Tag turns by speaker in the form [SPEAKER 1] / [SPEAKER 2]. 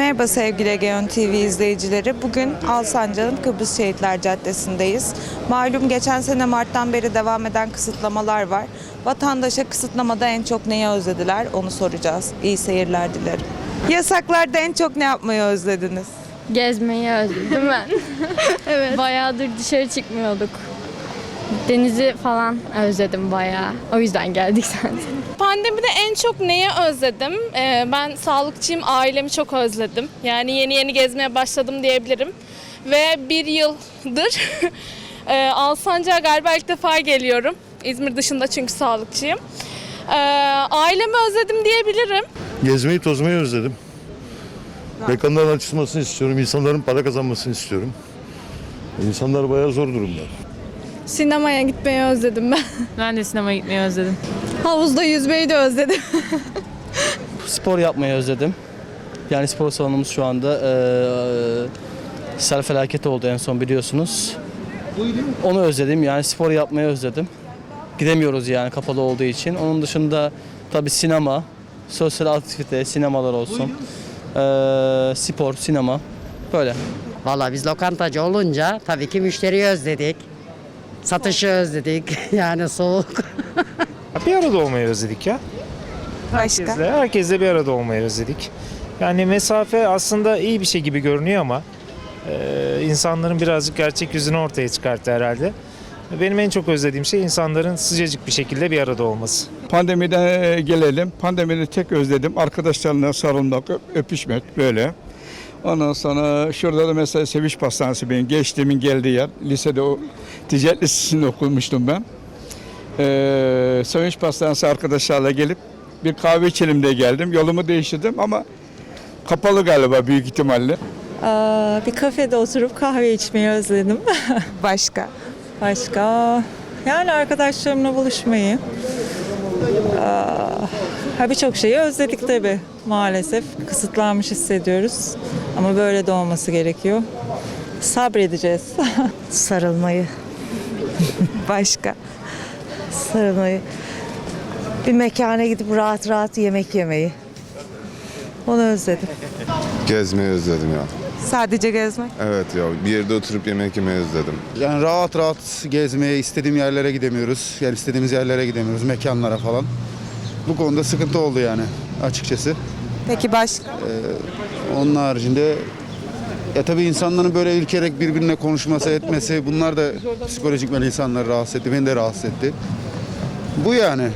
[SPEAKER 1] Merhaba sevgili Egeon TV izleyicileri. Bugün Alsancak'ın Kıbrıs Şehitler Caddesi'ndeyiz. Malum geçen sene Mart'tan beri devam eden kısıtlamalar var. Vatandaşa kısıtlamada en çok neyi özlediler onu soracağız. İyi seyirler dilerim. Yasaklarda en çok ne yapmayı özlediniz?
[SPEAKER 2] Gezmeyi özledim ben. evet. Bayağıdır dışarı çıkmıyorduk. Denizi falan özledim bayağı. O yüzden geldik zaten.
[SPEAKER 3] Pandemide en çok neyi özledim? Ee, ben sağlıkçıyım, ailemi çok özledim. Yani yeni yeni gezmeye başladım diyebilirim. Ve bir yıldır e, Alsancak'a galiba ilk defa geliyorum. İzmir dışında çünkü sağlıkçıyım. Ee, ailemi özledim diyebilirim.
[SPEAKER 4] Gezmeyi tozmayı özledim. Mekanların açılmasını istiyorum. İnsanların para kazanmasını istiyorum. İnsanlar bayağı zor durumda.
[SPEAKER 5] Sinemaya gitmeyi özledim ben.
[SPEAKER 6] Ben de sinemaya gitmeyi özledim.
[SPEAKER 5] Havuzda yüzmeyi de özledim.
[SPEAKER 7] Spor yapmayı özledim. Yani spor salonumuz şu anda eee sel felaketi oldu en son biliyorsunuz. Onu özledim yani spor yapmayı özledim. Gidemiyoruz yani kapalı olduğu için. Onun dışında tabii sinema, sosyal aktivite, sinemalar olsun. Eee, spor, sinema böyle.
[SPEAKER 8] Valla biz lokantacı olunca tabii ki müşteriyi özledik. Satışı özledik. Yani soğuk.
[SPEAKER 9] Bir arada olmayı özledik ya.
[SPEAKER 1] Başka?
[SPEAKER 9] Herkesle, herkesle bir arada olmayı özledik. Yani mesafe aslında iyi bir şey gibi görünüyor ama e, insanların birazcık gerçek yüzünü ortaya çıkarttı herhalde. Benim en çok özlediğim şey insanların sıcacık bir şekilde bir arada olması.
[SPEAKER 10] Pandemiden e, gelelim. Pandemide tek özledim. Arkadaşlarla sarılmak, öp- öpüşmek böyle. Ondan sonra şurada da mesela Sevinç Pastanesi benim gençliğimin geldiği yer. Lisede o ticaret lisesinde okumuştum ben. Ee, Sevinç Pastanesi arkadaşlarla gelip bir kahve içelim diye geldim. Yolumu değiştirdim ama kapalı galiba büyük ihtimalle.
[SPEAKER 11] bir kafede oturup kahve içmeyi özledim.
[SPEAKER 1] Başka?
[SPEAKER 11] Başka? Yani arkadaşlarımla buluşmayı. Ha birçok şeyi özledik tabii maalesef. Kısıtlanmış hissediyoruz. Ama böyle de olması gerekiyor. Sabredeceğiz.
[SPEAKER 12] sarılmayı,
[SPEAKER 1] Başka?
[SPEAKER 12] sarılmayı. Bir mekana gidip rahat rahat yemek yemeyi. Onu özledim.
[SPEAKER 4] Gezmeyi özledim ya.
[SPEAKER 1] Sadece gezmek?
[SPEAKER 4] Evet ya bir yerde oturup yemek yemeyi özledim.
[SPEAKER 10] Yani rahat rahat gezmeye, istediğim yerlere gidemiyoruz. Yani istediğimiz yerlere gidemiyoruz, mekanlara falan. Bu konuda sıkıntı oldu yani açıkçası.
[SPEAKER 1] Peki başka?
[SPEAKER 10] Onun haricinde ya tabii insanların böyle ülkerek birbirine konuşması etmesi bunlar da psikolojik insanları rahatsız etti. Beni de rahatsız etti. Bu yani.